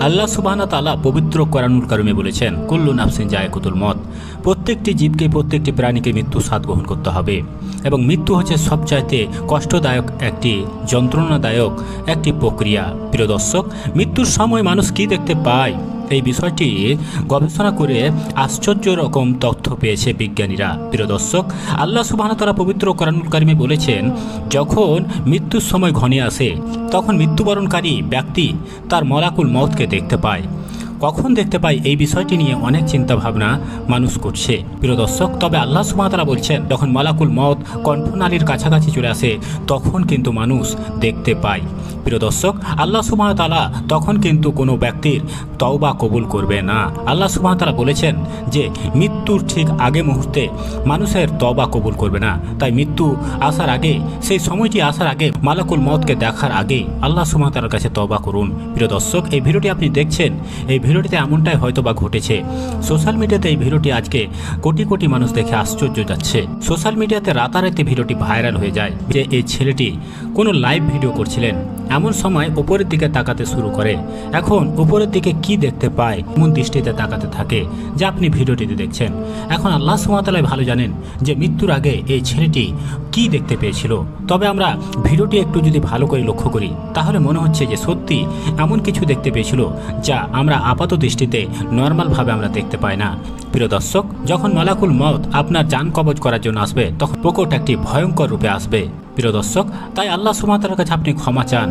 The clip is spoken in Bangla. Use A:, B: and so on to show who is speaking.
A: আল্লাহ আল্লাহ তালা পবিত্র করানুল কারমে বলেছেন কুল্লু নাফসিন জায়কুতুল মত প্রত্যেকটি জীবকে প্রত্যেকটি প্রাণীকে মৃত্যু স্বাদ গ্রহণ করতে হবে এবং মৃত্যু হচ্ছে সবচাইতে কষ্টদায়ক একটি যন্ত্রণাদায়ক একটি প্রক্রিয়া। প্রিয় দর্শক মৃত্যুর সময় মানুষ কি দেখতে পায়? এই বিষয়টি গবেষণা করে আশ্চর্য রকম তথ্য পেয়েছে বিজ্ঞানীরা। প্রিয় দর্শক, আল্লাহ সুবাহ তারা পবিত্র করানুল কারিমে বলেছেন, যখন মৃত্যুর সময় ঘনিয়ে আসে, তখন মৃত্যুবরণকারী ব্যক্তি তার মলাকুল মতকে দেখতে পায়। কখন দেখতে পাই এই বিষয়টি নিয়ে অনেক চিন্তা ভাবনা মানুষ করছে। প্রিয় দর্শক, তবে আল্লাহ সুমাতারা বলছেন, যখন মালাকুল মত কণ্ঠনালীর কাছাকাছি চলে আসে, তখন কিন্তু মানুষ দেখতে পায়। প্রিয় দর্শক, আল্লাহ সুমাতালা তখন কিন্তু কোনো ব্যক্তির তওবা কবুল করবে না। আল্লাহ সুমাতালা বলেছেন যে, মৃত্যুর ঠিক আগে মুহূর্তে মানুষের তওবা কবুল করবে না। তাই মৃত্যু আসার আগে, সেই সময়টি আসার আগে, মালাকুল মতকে দেখার আগে আল্লাহ সুমাতার কাছে তওবা করুন। প্রিয় দর্শক, এই ভিডিওটি আপনি দেখছেন, এই ভিডিওটিতে এমনটাই হয়তো বা ঘটেছে। সোশ্যাল মিডিয়াতে এই ভিডিওটি আজকে কোটি কোটি মানুষ দেখে আশ্চর্য যাচ্ছে। সোশ্যাল মিডিয়াতে রাতারাতি ভিডিওটি ভাইরাল হয়ে যায় যে এই ছেলেটি কোনো লাইভ ভিডিও করছিলেন। এমন সময় উপরের দিকে তাকাতে শুরু করে। এখন উপরের দিকে কি দেখতে পায়, এমন দৃষ্টিতে তাকাতে থাকে যে আপনি ভিডিওটিতে দেখছেন। এখন আল্লাহ সুমাতালাই ভালো জানেন যে মৃত্যুর আগে এই ছেলেটি কি দেখতে পেয়েছিল। তবে আমরা ভিডিওটি একটু যদি ভালো করে লক্ষ্য করি, তাহলে মনে হচ্ছে যে সত্যি এমন কিছু দেখতে পেয়েছিল যা আমরা আপাত দৃষ্টিতে নর্মালভাবে আমরা দেখতে পাই না। প্রিয় দর্শক, যখন মালাকুল মত আপনার যান কবজ করার জন্য আসবে, তখন প্রকট একটি ভয়ঙ্কর রূপে আসবে। প্রিয় দর্শক, তাই আল্লাহ সুমাতার কাছে আপনি ক্ষমা চান।